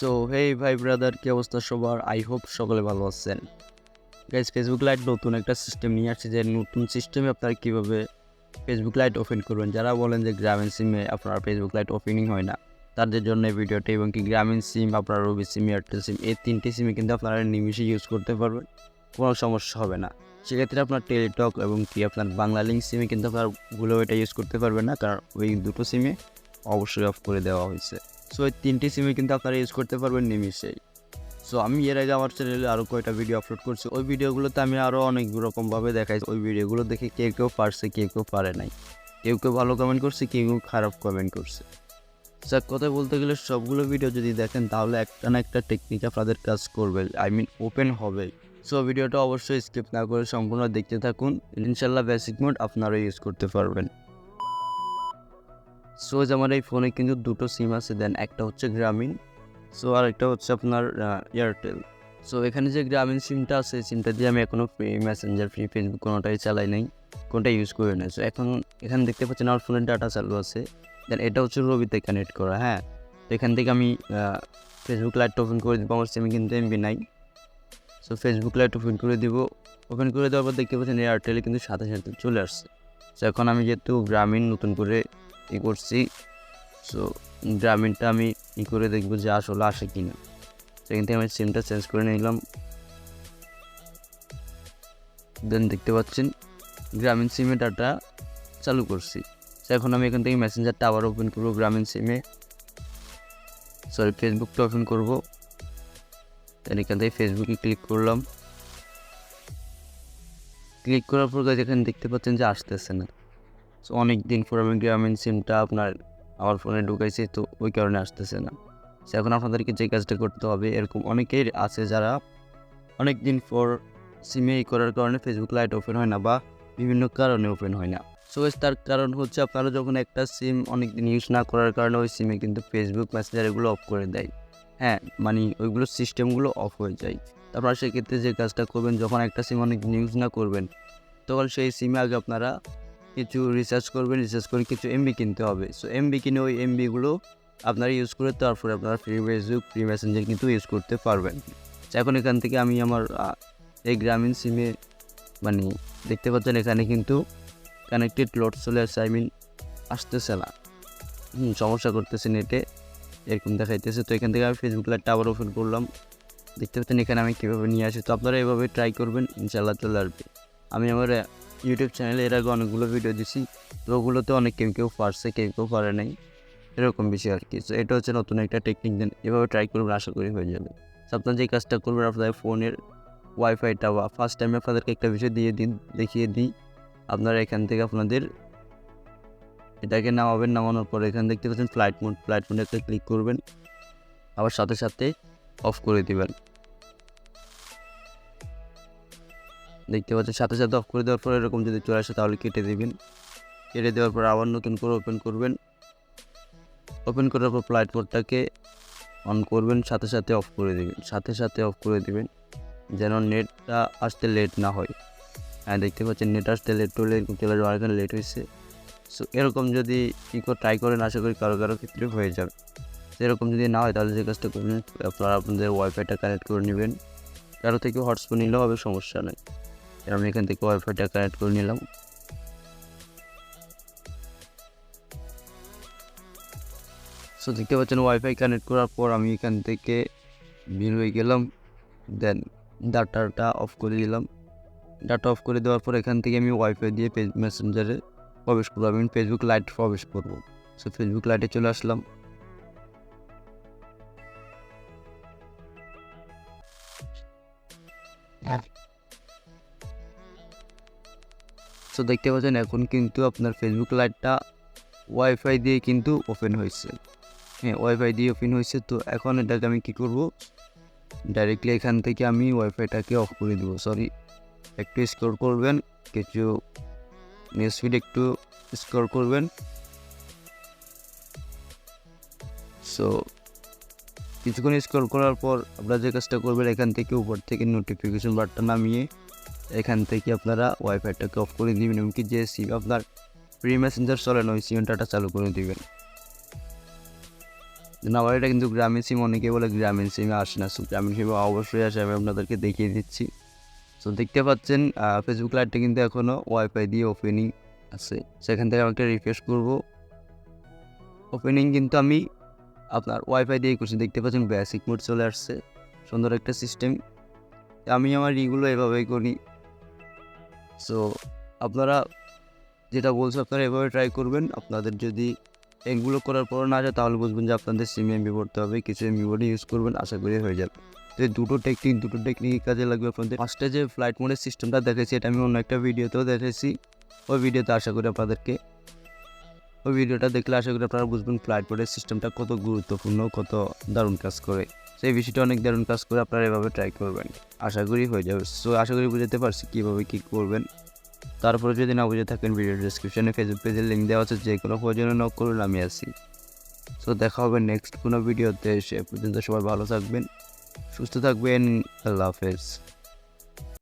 So hey ভাই brother কি অবস্থা সবার? আই হোপ সকলে ভালো আছেন। গাইজ ফেসবুক লাইট নতুন একটা সিস্টেম নিয়ে আসছে যে নতুন সিস্টেমে আপনারা কীভাবে ফেসবুক লাইট ওপেন করবেন? যারা বলেন যে গ্রামীণ সিমে আপনার ফেসবুক লাইট ওপেনিং হয় না, তাদের জন্য এই ভিডিওটা এবং কি গ্রামীণ সিম আপনার রবি সিম এয়ারটেল সিম এই তিনটি সিমে কিন্তু আপনারা নিমিশে ইউজ করতে পারবেন, কোনো সমস্যা হবে না। সেক্ষেত্রে আপনার টেলিটক এবং কি আপনার বাংলা লিঙ্ক সিমে কিন্তু আপনার ভুলেও এটা ইউজ করতে পারবেন না, কারণ ওই দুটো সিমে অবশ্যই অফ করে দেওয়া হয়েছে। সো এই তিনটি সিমে কিন্তু আপনারা ইউজ করতে পারবেন নিমিশেই সো আমি এর আগে আমার চ্যানেলে আরও কয়টা ভিডিও আপলোড করছি, ওই ভিডিওগুলোতে আমি আরও অনেক রকমভাবে দেখাই ওই ভিডিওগুলো দেখে কেউ কেউ পারছে কেউ কেউ পারে নাই। কেউ কেউ ভালো কমেন্ট করছে কেউ কেউ খারাপ কমেন্ট করছে। স্যার কথা বলতে গেলে সবগুলো ভিডিও যদি দেখেন, তাহলে একটা না একটা টেকনিক আপনাদের কাজ করবে। আই মিন ওপেন হবে। সো ভিডিওটা অবশ্যই স্কিপ না করে সম্পূর্ণ দেখতে থাকুন। ইনশাল্লাহ বেসিক মোড আপনারা ইউজ করতে পারবেন। সো যে আমার এই ফোনে কিন্তু দুটো সিম আছে দেন একটা হচ্ছে গ্রামীণ সো আর একটা হচ্ছে আপনার এয়ারটেল সো এখানে যে গ্রামীণ সিমটা আছে সিমটা দিয়ে আমি এখনও ফ্রি মেসেঞ্জার ফ্রি ফেসবুক কোনোটাই চালাই নাই কোনটা ইউজ করি না সো এখন এখানে দেখতে পাচ্ছেন আমার ফোনের ডাটা চালু আছে দেন এটা হচ্ছে রবিতে কানেক্ট করা হ্যাঁ? তো এখান থেকে আমি ফেসবুক লাইটটা ওপেন করে দেবো, আমার সিমে কিন্তু এমবি নাই। সো ফেসবুক লাইট ওপেন করে দিব ওপেন করে দেওয়ার পর দেখতে পাচ্ছেন এয়ারটেলে কিন্তু সাথে সাথে চলে আসছে। সো এখন আমি যেহেতু গ্রামীণ নতুন করে ই করছি। সো গ্রামীণটা আমি ই করে দেখব যে আসলে আসে কি না সেখান থেকে আমি সিমটা চেঞ্জ করে নিলাম। দেন দেখতে পাচ্ছেন, গ্রামীণ সিমে ডাটা চালু করছি। সো এখন আমি এখান থেকে মেসেঞ্জারটা আবার ওপেন করব গ্রামীণ সিমে সরি ফেসবুকটা ওপেন করব। দেন এখান থেকে ফেসবুকে ক্লিক করলাম। ক্লিক করার পর এখানে দেখতে পাচ্ছেন যে আসতেছে না। সো অনেক দিন পর আমি গ্রামীণ সিমটা আপনার আমার ফোনে ঢুকাইছি, তো ওই কারণে আসতেছে না। সো এখন আপনাদেরকে যে কাজটা করতে হবে, এরকম অনেকেই আছে যারা অনেক দিন পর সিমে ই করার কারণে ফেসবুক লাইট ওপেন হয় না বা বিভিন্ন কারণে ওপেন হয় না। সো তার কারণ হচ্ছে আপনারা যখন একটা সিম অনেক দিন ইউজ না করার কারণে ওই সিমে কিন্তু ফেসবুক মেসেঞ্জার এগুলো অফ করে দেয়। হ্যাঁ মানে ওইগুলো সিস্টেমগুলো অফ হয়ে যায়। তারপর সেক্ষেত্রে যে কাজটা করবেন, যখন একটা সিম অনেক দিন ইউজ না করবেন, তখন সেই সিমে আগে আপনারা কিছু রিসার্চ করবেন রিসার্চ করে কিছু এমবি কিনতে হবে। সো এমবি কিনে ওই এমবিগুলো আপনারা ইউজ করে তারপরে আপনারা ফ্রি ফেসবুক ফ্রি মেসেঞ্জার কিন্তু ইউজ করতে পারবেন। এখন এখান থেকে আমি আমার এই গ্রামীণ সিমে মানে দেখতে পাচ্ছেন এখানে কিন্তু কানেক্টেড লোড চলে আসছে আই মিন আসতেছে না। সমস্যা করতেছে নেটে এরকম দেখাইতেছে। তো এখান থেকে আমি ফেসবুক লাইটটা আবার ওপেন করলাম। দেখতে পাচ্ছেন এখানে আমি কীভাবে নিয়ে আসি। তো আপনারা এভাবে ট্রাই করবেন ইনশাল্লাহ চলে আসবে। আমি আমার ইউটিউব চ্যানেলে এর আগে অনেকগুলো ভিডিও দিছি, তো ওগুলোতে অনেক কেউ কেউ পারছে, কেউ কেউ পারে নাই। এরকম বিষয় আর কি। তো এটা হচ্ছে নতুন একটা টেকনিক দেন এভাবে ট্রাই করবেন, আশা করি হয়ে যাবে। তো আপনারা যে কাজটা করবেন, আপনাদের ফোনের ওয়াইফাইটা বা ফার্স্ট টাইমে আপনাদেরকে একটা বিষয় দিয়ে দিন, দেখিয়ে দিই। আপনারা এখান থেকে আপনাদের এটাকে নামাবেন, নামানোর পর এখানে দেখতে পাচ্ছেন ফ্লাইট মোড ফ্লাইট মোডে একটা ক্লিক করবেন। আবার সাথে সাথে অফ করে দিবেন। দেখতে পাচ্ছেন, সাথে সাথে অফ করে দেওয়ার পর এরকম যদি চলে আসে তাহলে কেটে দিবেন। কেটে দেওয়ার পর আবার নতুন করে ওপেন করবেন। ওপেন করার পর ফ্লাইট মোডটাকে অন করবেন, সাথে সাথে অফ করে দিবেন, সাথে সাথে অফ করে দিবেন, যেন নেটটা আসতে লেট না হয়। হ্যাঁ দেখতে পাচ্ছেন নেট আসতে লেট হলে এরকম চলে যাওয়ার এখানে লেট হয়েছে। সো এরকম যদি কী করে ট্রাই করেন, আশা করি কারও কারও ক্ষেত্রে হয়ে যাবে। সেরকম যদি না হয়, তাহলে যে কাজটা করবেন, আপনারা আপনাদের ওয়াইফাইটা কানেক্ট করে নেবেন। কারও থেকে হটস্পট নিলেও হবে, সমস্যা নেই। আমি এখান থেকে ওয়াইফাইটা কানেক্ট করে নিলাম। সো দেখতে পাচ্ছেন ওয়াইফাই কানেক্ট করার পর আমি এখান থেকে বের হয়ে গেলাম। দেন ডাটাটা অফ করে দিলাম। ডাটা অফ করে দেওয়ার পর এখান থেকে আমি ওয়াইফাই দিয়ে পেজ মেসেঞ্জারে প্রবেশ করব। আমি ফেসবুক লাইট প্রবেশ করব। সো ফেসবুক লাইটে চলে আসলাম। সো দেখতে পাচ্ছেন, এখন কিন্তু আপনার ফেসবুক লাইটটা ওয়াইফাই দিয়ে কিন্তু ওপেন হয়েছে। হ্যাঁ ওয়াইফাই দিয়ে ওপেন হয়েছে। তো এখন এটাকে আমি কি করব? ডাইরেক্টলি এখান থেকে আমি ওয়াইফাইটাকে অফ করে দেবো। সরি একটু স্কোর করবেন, কিছু নিউজ একটু স্কোর করবেন। সো কিছুক্ষণ স্কোর করার পর আপনারা যে কাজটা করবেন, এখান থেকে উপর থেকে নোটিফিকেশন বারটা নামিয়ে এখান থেকে আপনারা ওয়াইফাইটাকে অফ করে দিবেন, এমনকি যে সিম আপনার প্রি মেসেঞ্জার চলে না, ওই সিম ডাটা চালু করে দিবেন। না আমার এটা কিন্তু গ্রামীণ সিম অনেকে বলে গ্রামীণ সিমে আসে না। সো গ্রামীণ সিমে অবশ্যই আসে, আমি আপনাদেরকে দেখিয়ে দিচ্ছি। সো দেখতে পাচ্ছেন ফেসবুক লাইটটা কিন্তু এখনও ওয়াইফাই দিয়ে ওপেনিং আছে। সেখান থেকে আমাকে রিফ্রেশ করব। ওপেনিং কিন্তু আমি আপনার ওয়াইফাই দিয়ে করছি। দেখতে পাচ্ছেন বেসিক মোড চলে আসছে। সুন্দর একটা সিস্টেম আমি আমার ইগুলো এভাবেই করি। সো আপনারা যেটা বলছে আপনারা এভাবে ট্রাই করবেন। আপনাদের যদি এগুলো করার পর না যায়, তাহলে বুঝবেন যে আপনাদের সিমে এমবি পড়তে হবে। কিছু এমবি বোর্ডে ইউজ করবেন, আশা করি হয়ে যাবে। তো দুটো টেকনিক দুটো টেকনিক কাজে লাগবে আপনাদের। ফার্স্টে যে ফ্লাইট মোডের সিস্টেমটা দেখেছি এটা আমি অন্য একটা ভিডিওতেও দেখেছি ওই ভিডিওতে আশা করি আপনাদেরকে, ওই ভিডিওটা দেখলে আশা করি আপনারা বুঝবেন ফ্লাইট মোডের সিস্টেমটা কত গুরুত্বপূর্ণ, কত দারুণ কাজ করে। সেই বিষয়টা অনেক দারুণ কাজ করে আপনারা এভাবে ট্রাই করবেন। আশা করি হয়ে যাবে। সো আশা করি বুঝাতে পারছি কীভাবে কী করবেন। তারপরে যদি না বুঝে থাকেন ভিডিও ডিসক্রিপশনে ফেসবুক পেজের লিঙ্ক দেওয়া আছে, যে কোনো প্রয়োজনে নক করুন, আমি আছি। সো দেখা হবে নেক্সট কোনো ভিডিওতে সে পর্যন্ত সবাই ভালো থাকবেন, সুস্থ থাকবেন, আল্লাহ হাফেজ।